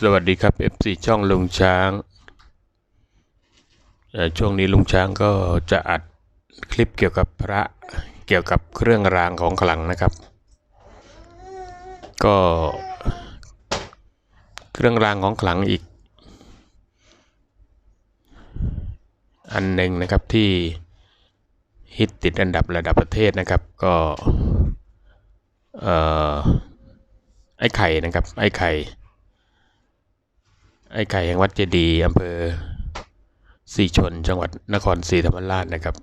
สวัสดีครับ FC ช่องลุงช้าง ช่วงนี้ลุงช้างก็จะอัดคลิปเกี่ยวกับพระเกี่ยวกับเครื่องรางของขลังนะครับ ก็เครื่องรางของขลังอีก อันหนึ่งนะครับที่ฮิตติดอันดับระดับประเทศนะครับก็ไอ้ไข่นะครับไอ้ไข่ ไอ้ไข่แห่งวัดเจดีย์อำเภอสีชนจังหวัดนครศรีธรรมราชนะครับ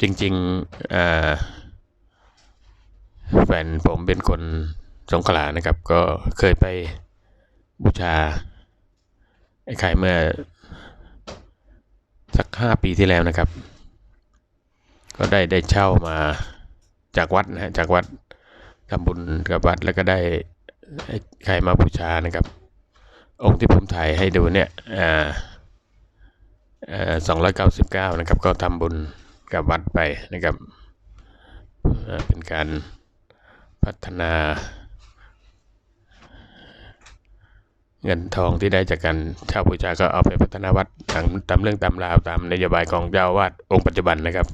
จริงๆแฟนผมเป็นคนสงขลานะครับ ก็เคยไปบูชาไอ้ไข่เมื่อสักห้าปีที่แล้วนะครับ ก็ได้ได้เช่ามาจากวัดนะฮะจากวัดทำบุญกับวัดแล้วก็ได้ ไอ้ไข่มาบูชานะครับ องค์ที่ผมถ่ายให้ดูเนี่ยสองร้อยเก้าสิบเก้านะครับ ก็ทำบุญกับวัดไปนะครับ เป็นการพัฒนา เงินทองที่ได้จากการเช่าบูชาก็เอาไปพัฒนาวัดตามตามเรื่องตามราวตามนโยบายของเจ้าอาวาดองค์ปัจจุบันนะครับ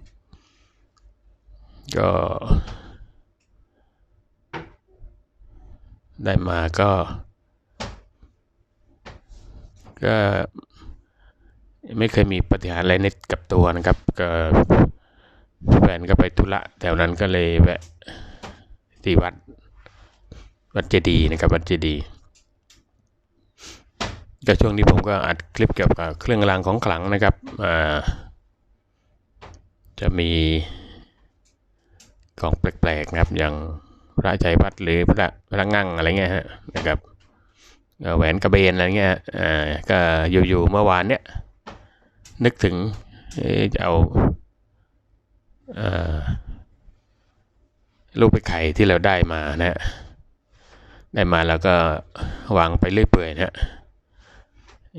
ก็ ได้มาก็ ก็ไม่เคยมีปฏิหารอะไรในกับตัวนะครับ ก็แฟนก็ไปธุระแถวนั้นก็เลยแวะที่วัด วัดเจดีนะครับ วัดเจดีก็ช่วงนี้ผมก็อัดคลิปเกี่ยวกับเครื่องรางของขลังนะครับอ่าจะมีของแปลกๆนะครับอย่าง พระชัยวัดหรือพระพระงั่งอะไรเงี้ยฮะนะครับแหวนกระเบนอะไรเงี้ยอ่าก็อยู่ๆเมื่อวานเนี้ยนึกถึงจะเอาเอ่อลูกไปไข่ที่เราได้มานะฮะได้มาแล้วก็วางไปเรื่อยเปื่อยนะฮะ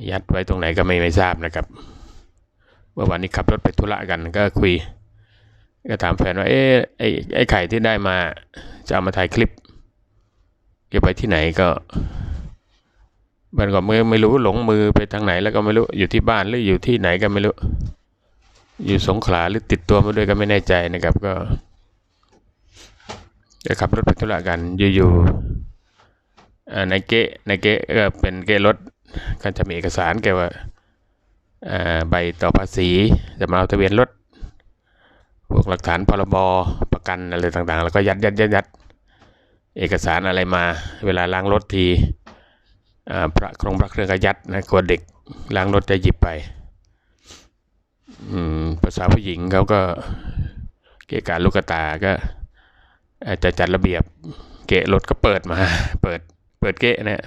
ยัดไว้ตรงไหนก็ไม่ไม่ทราบนะครับเมื่อวานนี้ขับรถไปธุระกันก็คุย ก็ถามแฟนว่าเอ๊ะไอ้ไอ้ไข่ที่ได้มาจะเอามาถ่ายคลิปเก็บไว้ที่ไหนก็มันก็ไม่ไม่รู้หลงมือไปทางไหนแล้วก็ไม่รู้อยู่ที่บ้านหรืออยู่ที่ไหนก็ไม่รู้ อยู่สงขลาหรือติดตัวมาด้วยก็ไม่แน่ใจนะครับ ก็จะขับรถไปธุระกันอยู่ๆอในเกะในเกะก็เป็นเกะรถก็จะมีเอกสารเกี่ยวกับอ่าใบต่อภาษีจะมาเอาทะเบียนรถ วกหลักฐานพรบประกันอะไรต่างๆ แล้วก็ยัดยัดยัดยัดเอกสารอะไรมา เวลาล้างรถทีพระครงพระเครื่องก็ยัดนะกลัวเด็กล้างรถจะหยิบไปอืมภาษาผู้หญิงเขาก็เกะการลูกตาก็อาจจะจัดระเบียบเกะรถก็เปิดมา เปิดเปิดเกะนะ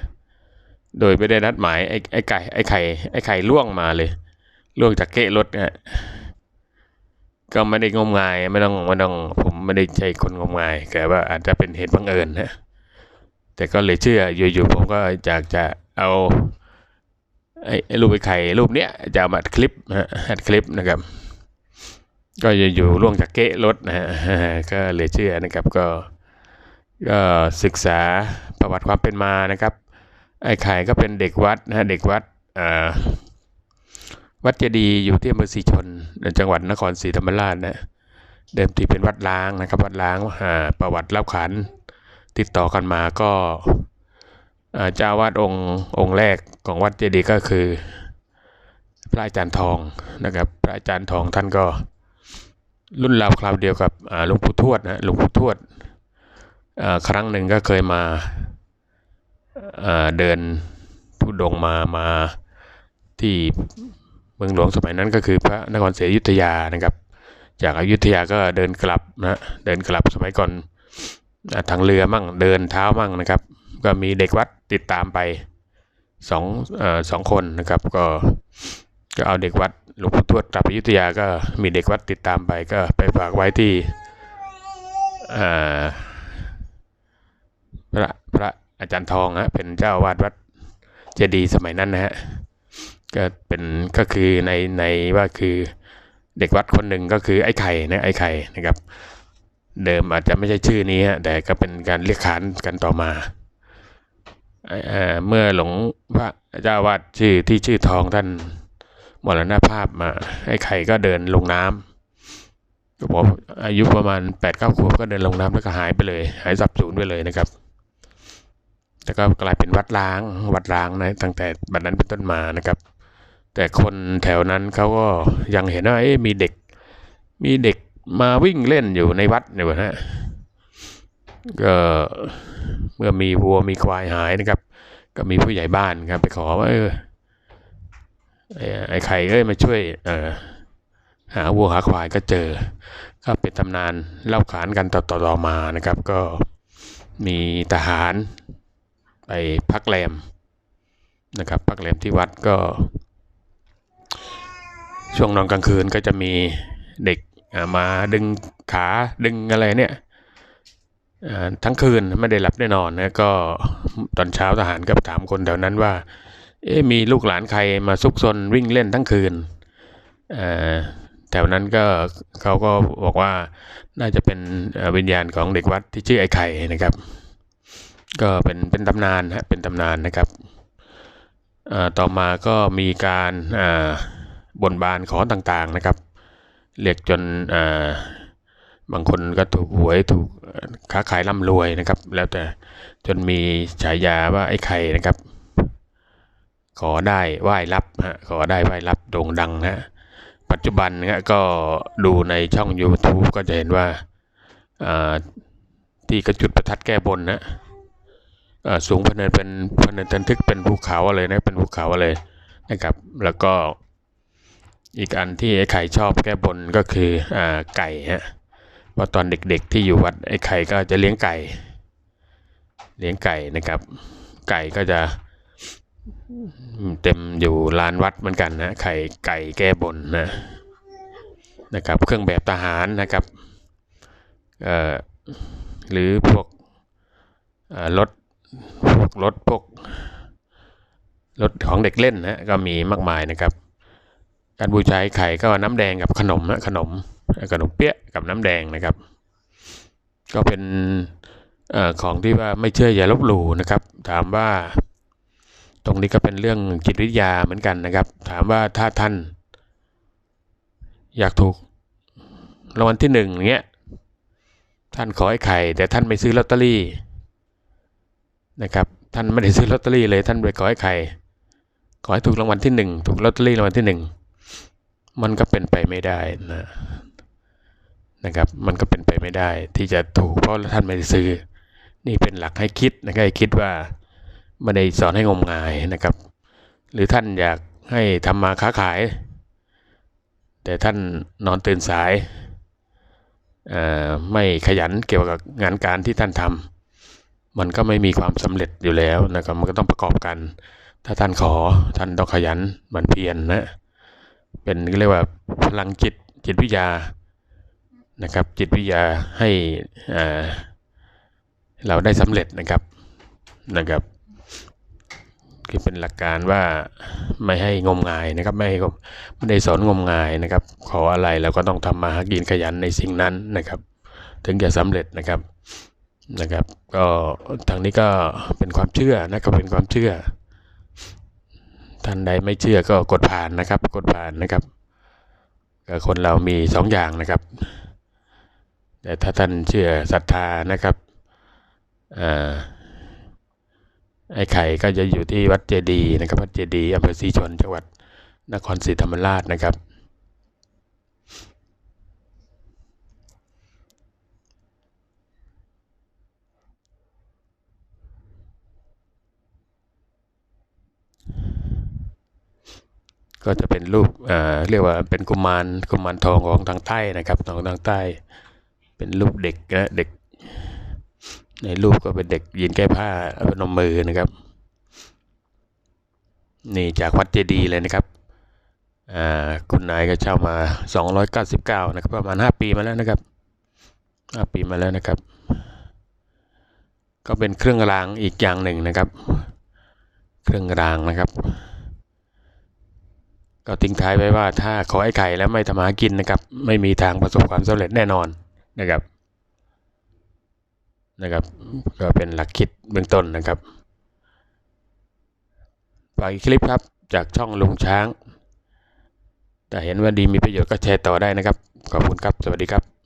โดยไม่ได้นัดหมายไอ้ไอ้ไก่ไอ้ไข่ไอ้ไข่ล่วงมาเลยล่วงจากเกะรถนะ ก็ไม่ได้งมงายไม่ต้องไม่ต้องผมไม่ได้ใช่คนงมงายแต่ว่าอาจจะเป็นเหตุบังเอิญนะแต่ก็เลยเชื่ออยู่ๆผมก็อยากจะเอาไอ้รูปไอ้ไข่รูปเนี้ยจะเอามาอัดคลิปนะฮะอัดคลิปนะครับ ก็อยู่ๆล่วงจากเกะรถนะฮะก็เลยเชื่อนะครับก็ก็ศึกษาประวัติความเป็นมานะครับ ไอ้ไข่ก็เป็นเด็กวัดนะฮะเด็กวัดอ่า วัดเจดีย์อยู่ที่อำเภอศรีชนจังหวัดนครศรีธรรมราชนะเดิมทีเป็นวัดล้างนะครับ วัดล้างอ่าประวัติเล่าขานติดต่อกันมาก็เจ้าวาดองค์องค์แรกของวัดเจดีย์ก็คือ พระอาจารย์ทองนะครับ พระอาจารย์ทองท่านก็รุ่นราวคราวเดียวกับหลวงปู่ทวดนะหลวงปู่ทวดครั้งหนึ่งก็เคยมาเดินทุดงมามาที่ เมืองหลวงสมัยนั้นก็คือพระนครศรีอยุธยานะครับ จากอายุทยาก็เดินกลับนะเดินกลับสมัยก่อนทางเรือมั่งเดินเท้ามั่งนะครับ ก็มีเด็กวัดติดตามไปสองอสองคนนะครับก็ก็เอาเด็กวัดหลวงปู่ทวดกลับอยุธยาก็มีเด็กวัดติดตามไปก็ไปฝากไว้ที่พระพระอาจารย์ทองฮะเป็นเจ้าอาวาดวัดเจดีสมัยนั้นนะฮะ ก็เป็นก็คือในในว่าคือเด็กวัดคนหนึ่งก็คือไอ้ไข่นะไอ้ไข่นะครับ เดิมอาจจะไม่ใช่ชื่อนี้ฮะแต่ก็เป็นการเรียกขานกันต่อมาเอเมื่อหลวงพระเจ้าวาดชื่อที่ชื่อทองท่านมรณภาพมาไอ้ไข่ก็เดินลงน้ำก็บอกอายุประมาณแปดเก้าขวบก็เดินลงน้ำแล้วก็หายไปเลย หายสับสูญไปเลยนะครับ แต่ก็กลายเป็นวัดร้างวัดร้างนะตั้งแต่บัดนั้นเป็นต้นมานะครับ แต่คนแถวนั้นเขาก็ยังเห็นว่าเอ๊ะมีเด็ก มีเด็กมาวิ่งเล่นอยู่ในวัดเนี่ยนะฮะก็เมื่อมีวัวมีควายหายนะครับ ก็มีผู้ใหญ่บ้านครับ ไปขอว่าเออไอ้ไอ้ไข่เอ้ยมาช่วย เออหาวัวหาควายก็เจอ ก็เป็นตำนานเล่าขานกันต่อๆมานะครับ ก็มีทหารไปพักแรมนะครับ พักแรมที่วัดก็ ช่วงนอนกลางคืนก็จะมีเด็กมาดึงขาดึงอะไรเนี่ยทั้งคืนไม่ได้หลับได้นอนนะก็ตอนเช้าทหารก็ถามคนแถวนั้นว่า เอ๊มีลูกหลานใครมาซุกซนวิ่งเล่นทั้งคืนแถวนั้นก็เขาก็บอกว่าน่าจะเป็นวิญญาณของเด็กวัดที่ชื่อไอ้ไข่นะครับ ก็เป็นเป็นตำนานฮะเป็นตำนานนะครับต่อมาก็มีการอ บนบานขอต่างๆนะครับ เรียกจนบางคนก็ถูกหวยถูกค้าขายร่ำรวยนะครับ แล้วแต่จนมีฉายาว่าไอ้ไข่นะครับ ขอได้ไหว้รับฮะขอได้ไหว้รับโด่งดังนะปัจจุบันนี่ยก็ดูในช่อง YouTube ก็จะเห็นว่าที่กระจุดประทัดแก้บนนะสูงพเนินเป็นพเนินทันทึกเป็นภูเขาเลยนะเป็นภูเขาเลยนะครับ แล้วก็ อีกอันที่ไอ้ไข่ชอบแก้บนก็คืออ่าไก่ฮะเพราะตอนเด็กๆที่อยู่วัดไอ้ไข่ก็จะเลี้ยงไก่ เลี้ยงไก่นะครับ ไก่ก็จะเต็มอยู่ลานวัดเหมือนกันนะไข่ไก่แก้บนนะนะครับ เครื่องแบบทหารนะครับเอ่อหรือพวกรถพวกรถพวกรถของเด็กเล่นนะก็มีมากมายนะครับ การบูชาไอ้ไข่ก็น้ำแดงกับขนมนะขนมขนมเปี๊ยะกับน้ำแดงนะครับ ก็เป็นอของที่ว่าไม่เชื่ออย่าลบหลู่นะครับ ถามว่า ตรงนี้ก็เป็นเรื่องจิตวิทยาเหมือนกันนะครับ ถามว่าถ้าท่าน อยากถูกรางวัลที่หนึ่งอย่างเงี้ยท่านขอไอ้ไข่ แต่ท่านไม่ซื้อลอตเตอรี่นะครับ ท่านไม่ได้ซื้อลอตเตอรี่เลยท่านไปขอไอ้ไข่ขอให้ถูกรางวัลที่หนึ่งถูกลอตเตอรี่รางวัลที่หนึ่ง มันก็เป็นไปไม่ได้นะนะครับ มันก็เป็นไปไม่ได้ ที่จะถูกเพราะท่านไม่ได้ซื้อ นี่เป็นหลักให้คิดนะครับให้คิดว่าไม่ได้สอนให้งมงายนะครับ หรือท่านอยากให้ทำมาค้าขาย แต่ท่านนอนตื่นสายอ่อไม่ขยันเกี่ยวกับงานการที่ท่านทำมันก็ไม่มีความสำเร็จอยู่แล้วนะครับมันก็ต้องประกอบกัน ถ้าท่านขอท่านต้องขยันหมันเพียรนนะ เป็นเรียกว่าพลังจิตจิตวิทยานะครับ จิตวิทยาให้เราได้สำเร็จนะครับนะครับคือเป็นหลักการว่าไม่ให้งมงายนะครับ ไม่ให้ไม่ได้สอนงมงายนะครับ ขออะไรเราก็ต้องทำมาหากินขยันในสิ่งนั้นนะครับ ถึงจะสำเร็จนะครับนะครับ ก็ทางนี้ก็เป็นความเชื่อนะครับเป็นความเชื่อ ท่านใดไม่เชื่อก็กดผ่านนะครับ กดผ่านนะครับคนเรามีสองอย่างนะครับ แต่ถ้าท่านเชื่อศรัทธานะครับอ่าไอ้ไข่ก็จะอยู่ที่วัดเจดีนะครับวัดเจดีอำเภอศรีชนจังหวัดนครศรีธรรมราชนะครับ ก็จะเป็นรูปเรียกว่าเป็นกุมารกุมารทองของทางใต้นะครับของทางใต้ เป็นรูปเด็กนะเด็ก ในรูปก็เป็นเด็กยืนแก้ผ้าพนมมือนะครับนี่จากวัดเจดีย์เลยนะครับอ่าคุณนายก็เช่ามา 299 นะครับ ประมาณ 5 ปีมาแล้วนะครับ 5 ปีมาแล้วนะครับ ก็เป็นเครื่องรางอีกอย่างหนึ่งนะครับ เครื่องรางนะครับ ก็ทิ้งท้ายไว้ว่าถ้าขอไอ้ไข่แล้วไม่ทำหากินนะครับ ไม่มีทางประสบความสำเร็จแน่นอนนะครับนะครับ ก็เป็นหลักคิดเบื้องต้นนะครับฝากอีกคลิปครับจากช่องลุงช้าง แต่เห็นว่าดีมีประโยชน์ก็แชร์ต่อได้นะครับ ขอบคุณครับ สวัสดีครับ